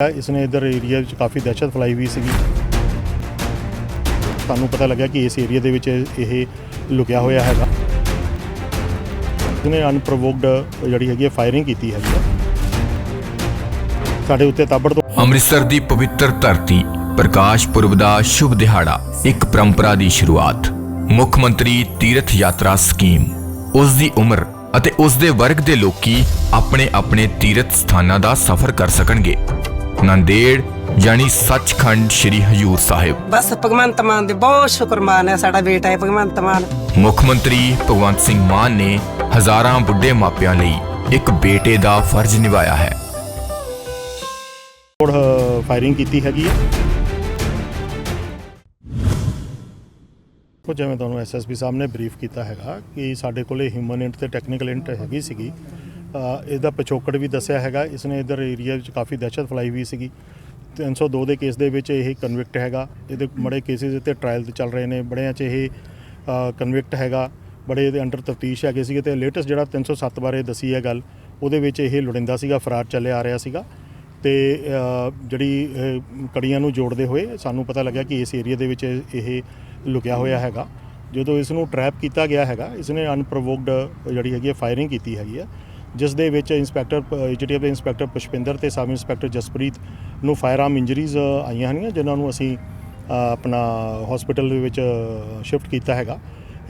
ਇਸਨੇ ਇਧਰ ਏਰੀਆ ਵਿੱਚ ਕਾਫੀ ਦਹਿਸ਼ਤ ਫੈਲਾਈ ਹੋਈ ਸੀਗੀ। ਸਾਨੂੰ ਪਤਾ ਲੱਗਿਆ ਕਿ ਇਸ ਏਰੀਆ ਦੇ ਵਿੱਚ ਇਹ ਲੁਕਿਆ ਹੋਇਆ ਹੈਗਾ। ਇਹਨੇ ਅਨਪ੍ਰੋਵੋਕਡ ਜਿਹੜੀ ਹੈਗੀ ਫਾਇਰਿੰਗ ਕੀਤੀ ਹੈਗੀ ਸਾਡੇ ਉੱਤੇ ਤਾਬੜ ਤੋਂ ਅੰਮ੍ਰਿਤਸਰ ਦੀ ਪਵਿੱਤਰ ਧਰਤੀ, ਪ੍ਰਕਾਸ਼ ਪੁਰਬ ਦਾ ਸ਼ੁਭ ਦਿਹਾੜਾ, ਇੱਕ ਪਰੰਪਰਾ ਦੀ ਸ਼ੁਰੂਆਤ। ਮੁੱਖ ਮੰਤਰੀ ਤੀਰਥ ਯਾਤਰਾ ਸਕੀਮ। ਉਸ ਦੀ ਉਮਰ ਅਤੇ ਉਸ ਦੇ ਵਰਗ ਦੇ ਲੋਕੀ ਆਪਣੇ ਆਪਣੇ ਤੀਰਥ ਸਥਾਨਾਂ ਦਾ ਸਫ਼ਰ ਕਰ ਸਕਣਗੇ। ਨੰਦੇੜ ਯਾਨੀ ਸੱਚਖੰਡ ਸ੍ਰੀ ਹਜੂਰ ਸਾਹਿਬ। ਬਸ ਭਗਵੰਤ ਮਾਨ ਦੇ ਬਹੁਤ ਸ਼ੁਕਰਮਾਨ ਹੈ ਸਾਡਾ ਬੇਟਾ ਹੈ ਭਗਵੰਤ ਮਾਨ। ਮੁੱਖ ਮੰਤਰੀ ਭਗਵੰਤ ਸਿੰਘ ਮਾਨ ਨੇ ਹਜ਼ਾਰਾਂ ਬੁੱਢੇ ਮਾਪਿਆਂ ਲਈ ਇੱਕ ਬੇਟੇ ਦਾ ਫਰਜ਼ ਨਿਭਾਇਆ ਹੈ। ਫਾਇਰਿੰਗ ਕੀਤੀ ਹੈਗੀ ਹੈ। ਉਹ ਜਿਵੇਂ ਤੁਹਾਨੂੰ ਐਸਐਸਪੀ ਸਾਹਿਬ ਨੇ ਬਰੀਫ ਕੀਤਾ ਹੈਗਾ ਕਿ ਸਾਡੇ ਕੋਲੇ ਹਿਊਮਨ ਇੰਟ ਤੇ ਟੈਕਨੀਕਲ ਇੰਟ ਹੈਗੀ ਸੀਗੀ। ਅ, ਇਹਦਾ ਪਿਛੋਕੜ ਵੀ ਦੱਸਿਆ ਹੈਗਾ। ਇਸਨੇ ਇਧਰ ਏਰੀਆ ਵਿੱਚ ਕਾਫੀ ਦਹਿਸ਼ਤ ਫੈਲਾਈ ਹੋਈ ਸੀਗੀ। 302 ਦੇ ਕੇਸ ਦੇ ਵਿੱਚ ਇਹ ਕਨਵਿਕਟ ਹੈਗਾ। ਇਹਦੇ ਬੜੇ ਕੇਸਿਸ ਉੱਤੇ ਟ੍ਰਾਇਲ ਤੇ ਚੱਲ ਰਹੇ ਨੇ। ਬੜਿਆਂ 'ਚ ਇਹ ਕਨਵਿਕਟ ਹੈਗਾ। ਬੜੇ ਇਹਦੇ ਅੰਡਰ ਤਫਤੀਸ਼ ਹੈਗੇ ਸੀਗੇ ਤੇ ਲੇਟੈਸਟ ਜਿਹੜਾ 307 ਬਾਰੇ ਦੱਸੀ ਹੈ ਗੱਲ ਉਹਦੇ ਵਿੱਚ ਇਹ ਲੁੜਿੰਦਾ ਸੀਗਾ ਫਰਾਰ ਚੱਲਿਆ ਆ ਰਿਹਾ ਸੀਗਾ। ਤੇ ਜਿਹੜੀ ਕੜੀਆਂ ਨੂੰ ਜੋੜਦੇ ਹੋਏ ਸਾਨੂੰ ਪਤਾ ਲੱਗਿਆ ਕਿ ਇਸ ਏਰੀਆ ਦੇ ਵਿੱਚ ਇਹ ਲੁਕਿਆ ਹੋਇਆ ਹੈਗਾ। ਜਦੋਂ ਇਸ ਨੂੰ ਟਰੈਪ ਕੀਤਾ ਗਿਆ ਹੈਗਾ ਇਸ ਨੇ ਅਨਪ੍ਰੋਵੋਕਡ ਜਿਹੜੀ ਹੈਗੀ ਹੈ ਫਾਇਰਿੰਗ ਕੀਤੀ ਹੈਗੀ ਹੈ ਜਿਸ ਦੇ ਵਿੱਚ ਇੰਸਪੈਕਟਰ ਏਜੀਟੀਐਫ ਦੇ ਇੰਸਪੈਕਟਰ ਪੁਸ਼ਪਿੰਦਰ ਤੇ ਸਬ ਇੰਸਪੈਕਟਰ ਜਸਪ੍ਰੀਤ ਨੂੰ ਫਾਇਰ ਆਰਮ ਇੰਜਰੀਜ਼ ਆਈਆਂ ਹਨੀਆਂ, ਜਿਨ੍ਹਾਂ ਨੂੰ ਅਸੀਂ ਆਪਣਾ ਹਸਪੀਟਲ ਦੇ ਵਿੱਚ ਸ਼ਿਫਟ ਕੀਤਾ ਹੈਗਾ।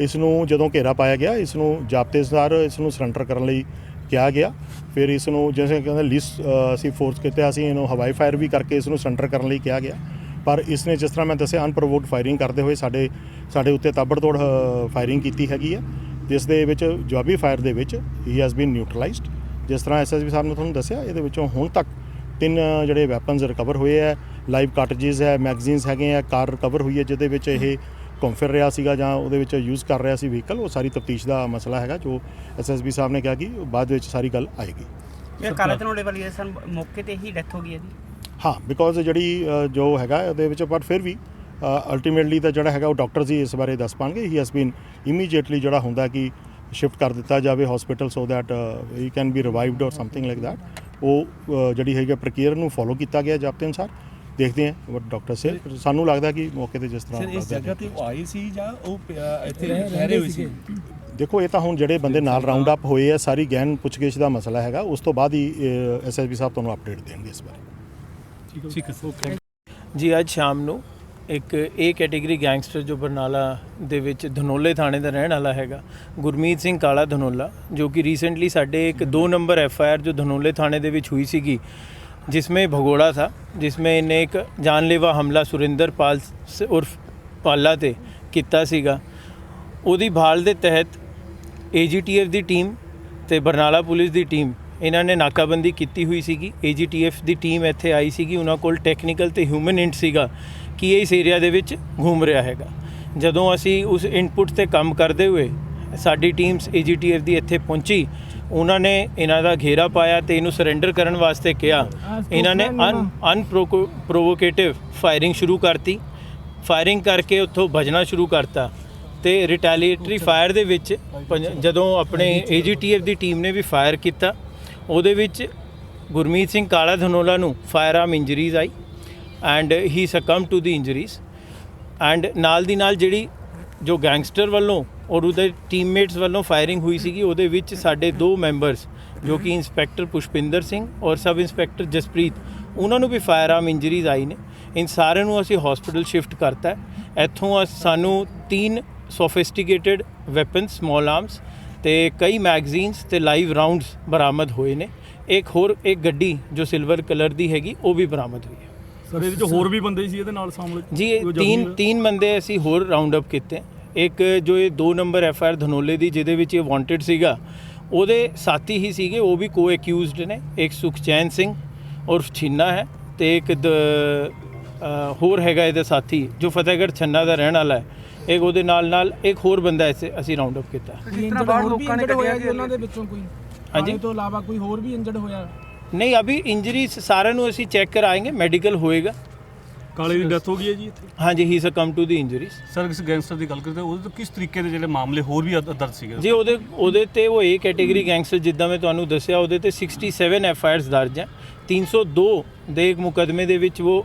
ਇਸ ਨੂੰ ਜਦੋਂ ਘੇਰਾ ਪਾਇਆ ਗਿਆ, ਇਸ ਨੂੰ ਜਾਬਤੇਦਾਰ ਇਸ ਨੂੰ ਸਰੈਂਡਰ ਕਰਨ ਲਈ ਕਿਹਾ ਗਿਆ। ਫਿਰ ਇਸ ਨੂੰ ਜਿਵੇਂ ਕਹਿੰਦੇ ਲਿਸ ਅਸੀਂ ਫੋਰਸ ਕੀਤਾ, ਅਸੀਂ ਇਹਨੂੰ ਹਵਾਈ ਫਾਇਰ ਵੀ ਕਰਕੇ ਇਸ ਨੂੰ ਸਰੈਂਡਰ ਕਰਨ ਲਈ ਕਿਹਾ ਗਿਆ। ਪਰ ਇਸ ਨੇ ਜਿਸ ਤਰ੍ਹਾਂ ਮੈਂ ਦੱਸਿਆ ਅਨਪ੍ਰੋਵੋਕਡ ਫਾਇਰਿੰਗ ਕਰਦੇ ਹੋਏ ਸਾਡੇ ਸਾਡੇ ਉੱਤੇ ਤਾਬੜਤੋੜ ਫਾਇਰਿੰਗ ਕੀਤੀ ਹੈਗੀ ਹੈ ਜਿਸ ਦੇ ਵਿੱਚ ਜਵਾਬੀ ਫਾਇਰ ਦੇ ਵਿੱਚ ਹੀ ਹੈਜ਼ ਬੀਨ ਨਿਊਟਰਲਾਈਜ਼ਡ ਜਿਸ ਤਰ੍ਹਾਂ ਐਸਐਸਬੀ ਸਾਹਿਬ ਨੇ ਤੁਹਾਨੂੰ ਦੱਸਿਆ ਇਹਦੇ ਵਿੱਚੋਂ ਹੁਣ ਤੱਕ ਤਿੰਨ ਜਿਹੜੇ ਵੈਪਨਸ ਰਿਕਵਰ ਹੋਏ ਹੈ। ਲਾਈਵ ਕਾਰਟ੍ਰਿਜਸ ਹੈ ਮੈਗਜ਼ੀਨਸ ਹੈਗੇ ਆ ਕਾਰ ਰਿਕਵਰ ਹੋਈ ਹੈ ਜਿਹਦੇ ਵਿੱਚ ਇਹ ਘੁੰਮ ਫਿਰ ਰਿਹਾ ਸੀਗਾ ਜਾਂ ਉਹਦੇ ਵਿੱਚ ਯੂਜ਼ ਕਰ ਰਿਹਾ ਸੀ ਵਹੀਕਲ ਉਹ ਸਾਰੀ ਤਫਤੀਸ਼ ਦਾ ਮਸਲਾ ਹੈਗਾ ਜੋ ਐਸਐਸਬੀ ਸਾਹਿਬ ਨੇ ਕਿਹਾ ਕਿ ਬਾਅਦ ਵਿੱਚ ਸਾਰੀ ਗੱਲ ਆਏਗੀ। ਇਹ ਕਾਲਾ ਧਨੋੜੇ ਵਾਲੀ ਹੈ ਸਰ ਮੌਕੇ ਤੇ ਹੀ ਡੈਥ ਹੋ ਗਈ ਹੈ ਜੀ। ਹਾਂ ਬਿਕੋਜ਼ ਜਿਹੜੀ ਜੋ ਹੈਗਾ ਉਹਦੇ ਵਿੱਚ ਬਟ ਫਿਰ ਵੀ ਅਲਟੀਮੇਟਲੀ ਤਾਂ ਜਿਹੜਾ ਹੈਗਾ ਉਹ ਡਾਕਟਰਸ ਹੀ ਇਸ ਬਾਰੇ ਦੱਸ ਪਾਣਗੇ। ਹੀ ਹੈਜ਼ ਬੀਨ ਇਮੀਡੀਏਟਲੀ ਜਿਹੜਾ ਹੁੰਦਾ ਕਿ ਸ਼ਿਫਟ ਕਰ ਦਿੱਤਾ ਜਾਵੇ hospital so that he can be revived or something like that ਉਹ ਜਿਹੜੀ ਹੈਗੀ ਪ੍ਰਕਿਰਿਆ ਨੂੰ ਫੋਲੋ ਕੀਤਾ ਗਿਆ ਜਾਬਤੇ ਅਨੁਸਾਰ। ਦੇਖਦੇ ਹਾਂ ਵਟ ਡਾਕਟਰ ਸੇ ਸਾਨੂੰ ਲੱਗਦਾ ਕਿ ਮੌਕੇ ਤੇ ਜਿਸ ਤਰ੍ਹਾਂ ਸਰ ਇਸ ਜਗ੍ਹਾ ਤੇ ਉਹ ਆਏ ਸੀ ਜਾਂ ਉਹ ਇੱਥੇ ਰਹਿ ਰਹੇ ਹੋਏ ਸੀ? ਦੇਖੋ ਇਹ ਤਾਂ ਹੁਣ ਜਿਹੜੇ ਬੰਦੇ ਨਾਲ ਰਾਉਂਡ ਅਪ ਹੋਏ ਆ ਸਾਰੀ ਗਹਿਨ ਪੁੱਛਗਿੱਛ ਦਾ ਮਸਲਾ ਹੈਗਾ। ਉਸ ਤੋਂ ਬਾਅਦ ਹੀ ਐਸਐਸਬੀ ਸਾਹਿਬ ਤੁਹਾਨੂੰ ਅਪਡੇਟ ਦੇਣਗੇ ਇਸ ਬਾਰੇ। ਠੀਕ ਹੈ। ਓਕੇ ਜੀ ਅੱਜ ਸ਼ਾਮ ਨੂੰ ਇੱਕ ਏ ਕੈਟਾਗਰੀ ਗੈਂਗਸਟਰ ਜੋ ਬਰਨਾਲਾ ਦੇ ਵਿੱਚ ਧਨੋਲੇ ਥਾਣੇ ਦਾ ਰਹਿਣ ਵਾਲਾ ਹੈਗਾ ਗੁਰਮੀਤ ਸਿੰਘ ਕਾਲਾ ਧਨੋਲਾ ਜੋ ਕਿ ਰੀਸੈਂਟਲੀ ਸਾਡੇ ਇੱਕ 2 ਨੰਬਰ ਐਫ ਆਈ ਆਰ ਜੋ ਧਨੋਲੇ थाने ਦੇ ਵਿੱਚ हुई ਸੀਗੀ जिसमें भगोड़ा था जिसमें इन्हें एक जानलेवा हमला सुरिंदर पाल स- उर्फ ਪਾਲਾ ਤੇ ਕੀਤਾ ਸੀਗਾ ਉਹਦੀ ਭਾਲ ਦੇ ਤਹਿਤ ਏਜੀਟੀਐਫ ਦੀ ਟੀਮ ਤੇ ਬਰਨਾਲਾ ਪੁਲਿਸ ਦੀ ਟੀਮ ਇਹਨਾਂ ਨੇ ਨਾਕਾਬੰਦੀ ਕੀਤੀ ਹੋਈ ਸੀਗੀ ਏਜੀਟੀਐਫ ਦੀ ਟੀਮ ਇੱਥੇ ਆਈ ਸੀਗੀ ਉਹਨਾਂ ਕੋਲ ਟੈਕਨੀਕਲ ਤੇ ਹਿਊਮਨ ਇੰਟ ਸੀਗਾ ਕਿ ਇਹ ਇਸ ਏਰੀਆ ਦੇ ਵਿੱਚ ਘੁੰਮ ਰਿਹਾ ਹੈਗਾ। ਜਦੋਂ ਅਸੀਂ ਉਸ ਇਨਪੁਟ ਤੇ ਕੰਮ ਕਰਦੇ ਹੋਏ ਸਾਡੀ ਟੀਮਸ ਏਜੀਟੀਐਫ ਦੀ ਇੱਥੇ ਪਹੁੰਚੀ ਉਹਨਾਂ ਨੇ ਇਹਨਾਂ ਦਾ ਘੇਰਾ ਪਾਇਆ ਤੇ ਇਹਨੂੰ ਸਰੈਂਡਰ ਕਰਨ ਵਾਸਤੇ ਕਿਹਾ। ਇਹਨਾਂ ਨੇ ਅਨ ਅਨਪ੍ਰੋਵੋਕੇਟਿਵ ਫਾਇਰਿੰਗ ਸ਼ੁਰੂ ਕਰਤੀ। ਫਾਇਰਿੰਗ ਕਰਕੇ ਉੱਥੋਂ ਭਜਣਾ ਸ਼ੁਰੂ ਕਰਤਾ ਤੇ ਰਿਟੈਲੀਏਟਰੀ ਫਾਇਰ ਦੇ ਵਿੱਚ ਜਦੋਂ ਆਪਣੇ ਏਜੀਟੀਐਫ ਦੀ ਟੀਮ ਨੇ ਵੀ ਫਾਇਰ ਕੀਤਾ ਉਹਦੇ ਵਿੱਚ ਗੁਰਮੀਤ ਸਿੰਘ ਕਾਲਾ ਧਨੋਲਾ ਨੂੰ firearm injuries I. And he succumb to the injuries and ਨਾਲ ਦੀ ਨਾਲ ਜਿਹੜੀ ਜੋ ਗੈਂਗਸਟਰ ਵੱਲੋਂ ਔਰ ਉਹਦੇ ਟੀਮਮੇਟਸ ਵੱਲੋਂ ਫਾਇਰਿੰਗ ਹੋਈ ਸੀਗੀ, ਉਹਦੇ ਵਿੱਚ ਸਾਡੇ ਦੋ ਮੈਂਬਰਸ ਜੋ ਕਿ ਇੰਸਪੈਕਟਰ ਪੁਸ਼ਪਿੰਦਰ ਸਿੰਘ ਔਰ ਸਬ ਇੰਸਪੈਕਟਰ ਜਸਪ੍ਰੀਤ, ਉਹਨਾਂ ਨੂੰ ਵੀ ਫਾਇਰ ਆਰਮ ਇੰਜਰੀਜ਼ ਆਈ ਨੇ। ਇਨ ਸਾਰਿਆਂ ਨੂੰ ਅਸੀਂ ਹਸਪੀਟਲ ਸ਼ਿਫਟ ਕਰਤਾ ਇੱਥੋਂ ਅਸ- ਸਾਨੂੰ ਤਿੰਨ ਸੋਫਿਸਟੀਕੇਟਿਡ ਵੈਪਨਸ ਸਮਾਲ ਆਰਮਸ ਤੇ ਕਈ ਮੈਗਜ਼ੀਨਸ ਤੇ ਲਾਈਵ ਰਾਉਂਡਸ ਬਰਾਮਦ ਹੋਏ ਨੇ। ਇੱਕ ਹੋਰ, ਇੱਕ ਗੱਡੀ ਜੋ ਸਿਲਵਰ ਕਲਰ ਦੀ ਹੈਗੀ, ਉਹ ਵੀ ਬਰਾਮਦ ਹੋਈ ਹੈ। ਸਰ ਇਹਦੇ ਚ ਹੋਰ ਵੀ ਬੰਦੇ ਸੀ ਇਹਦੇ ਨਾਲ ਸ਼ਾਮਲ ਜੀ ਇਹ ਤਿੰਨ ਤਿੰਨ ਬੰਦੇ ਅਸੀਂ ਹੋਰ ਰਾਉਂਡ ਅਪ ਕੀਤੇ। ਇੱਕ ਜੋ ਇਹ 2 ਨੰਬਰ ਐਫ ਆਰ ਧਨੋਲੇ ਦੀ ਜਿਹਦੇ ਵਿੱਚ ਇਹ ਵਾਂਟਡ ਸੀਗਾ ਉਹਦੇ ਸਾਥੀ ਹੀ ਸੀਗੇ ਉਹ ਵੀ ਕੋ ਅਕਿਊਜ਼ਡ ਨੇ। ਇੱਕ ਸੁਖਚੈਨ ਸਿੰਘ ਉਰਫ ਛਿੰਨਾ ਹੈ ਤੇ ਇੱਕ ਹੋਰ ਹੈਗਾ ਇਹਦੇ ਸਾਥੀ ਜੋ ਫਤਿਹਗੜ੍ਹ ਛੰਨਾ ਦਾ ਰਹਿਣ ਵਾਲਾ ਹੈ। ਇੱਕ ਉਹਦੇ ਨਾਲ ਨਾਲ ਇੱਕ ਹੋਰ ਬੰਦਾ ਐਸੇ ਅਸੀਂ ਰਾਉਂਡ ਅਪ ਕੀਤਾ। ਇੰਜਰਡ ਹੋਰ ਵੀ ਇੰਜਰਡ ਹੋਇਆ ਜੀ ਉਹਨਾਂ ਦੇ ਵਿੱਚੋਂ ਕੋਈ। ਹਾਂਜੀ। ਤੋਂ ਇਲਾਵਾ ਕੋਈ ਹੋਰ ਵੀ ਇੰਜਰਡ ਹੋਇਆ? ਨਹੀਂ ਅਭੀ ਇੰਜਰੀਜ਼ ਸਾਰਿਆਂ ਨੂੰ ਅਸੀਂ ਚੈੱਕ ਕਰਾਏਂਗੇ ਮੈਡੀਕਲ ਹੋਏਗਾ। ਕਾਲੇ ਦੀ ਡੈਥ ਹੋ ਗਈ ਹੈ ਜੀ ਇੱਥੇ? ਹਾਂਜੀ he succumb to the injuries sir ਇਸ ਗੈਂਗਸਟਰ ਦੀ ਗੱਲ ਕਰਦੇ ਉਹਦੇ ਤੋਂ ਕਿਸ ਤਰੀਕੇ ਦੇ ਜਿਹੜੇ ਮਾਮਲੇ ਹੋਰ ਵੀ ਅਦ- ਦਰਜ ਸੀਗੇ? ਜੀ ਉਹਦੇ ਉਹਦੇ ਤੇ ਉਹ ਏ ਕੈਟਾਗਰੀ ਗੈਂਗਸਟਰ ਜਿੱਦਾਂ ਮੈਂ ਤੁਹਾਨੂੰ ਦੱਸਿਆ ਉਹਦੇ ਤੇ 67 ਐਫ ਆਈ ਆਰਸ ਦਰਜ ਹੈ। 302 ਦੇ ਇੱਕ ਮੁਕਦਮੇ ਦੇ ਵਿੱਚ ਉਹ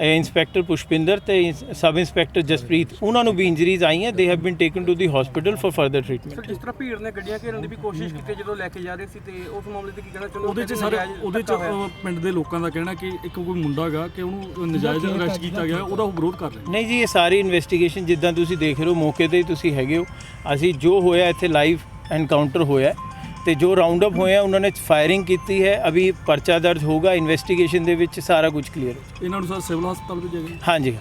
ਇੰਸਪੈਕਟਰ ਪੁਸ਼ਪਿੰਦਰ ਤੇ ਇੰਸ- ਸਬ ਇੰਸਪੈਕਟਰ ਜਸਪ੍ਰੀਤ ਉਹਨਾਂ ਨੂੰ ਵੀ ਇੰਜਰੀਜ਼ ਆਈਆਂ they have been taken to the hospital for further treatment ਜਿਸ ਤਰ੍ਹਾਂ ਭੀੜ ਨੇ ਗੱਡੀਆਂ ਘੇਰਨ ਦੀ ਵੀ ਕੋਸ਼ਿਸ਼ ਕੀਤੀ ਜਦੋਂ ਲੈ ਕੇ ਜਾ ਰਹੇ ਸੀ ਤੇ ਉਸ ਮਾਮਲੇ ਤੇ ਕੀ ਕਹਿਣਾ ਚਾਹੁੰਦੇ ਉਹਦੇ ਚ ਸਰ ਉਹਦੇ ਚ ਅ, ਪਿੰਡ ਦੇ ਲੋਕਾਂ ਦਾ ਕਹਿਣਾ ਕਿ ਇੱਕ ਕੋਈ ਮੁੰਡਾ ਹੈਗਾ ਕਿ ਉਹਨੂੰ ਨਜਾਇਜ਼ ਅਰੈਸਟ ਕੀਤਾ ਗਿਆ ਉਹਦਾ ਉਹ ਵਿਰੋਧ ਕਰ ਰਹੇ ਨੇ। ਨਹੀਂ ਜੀ ਇਹ ਸਾਰੀ ਇਨਵੈਸਟੀਗੇਸ਼ਨ ਜਿੱਦਾਂ ਤੁਸੀਂ ਦੇਖ ਰਹੇ ਹੋ ਮੌਕੇ ਤੇ ਹੀ ਤੁਸੀਂ ਹੈਗੇ ਹੋ। ਅਸੀਂ ਜੋ ਹੋਇਆ ਇੱਥੇ ਲਾਈਵ ਐਨਕਾਊਂਟਰ ਹੋਇਆ। ਤੇ ਜੋ ਰਾਉਂਡ ਅਪ ਹੋਇਆ ਉਹਨਾਂ ਨੇ ਫਾਇਰਿੰਗ ਕੀਤੀ ਹੈ। ਅਭੀ ਪਰਚਾ ਦਰਜ ਹੋਗਾ ਇਨਵੈਸਟੀਗੇਸ਼ਨ ਦੇ ਵਿੱਚ ਸਾਰਾ ਕੁਝ ਕਲੀਅਰ ਹੋ ਇਹਨਾਂ ਨੂੰ ਸਰ ਸਿਵਲ ਹਸਪਤਾਲ ਭੇਜਿਆ ਗਿਆ? ਹਾਂਜੀ।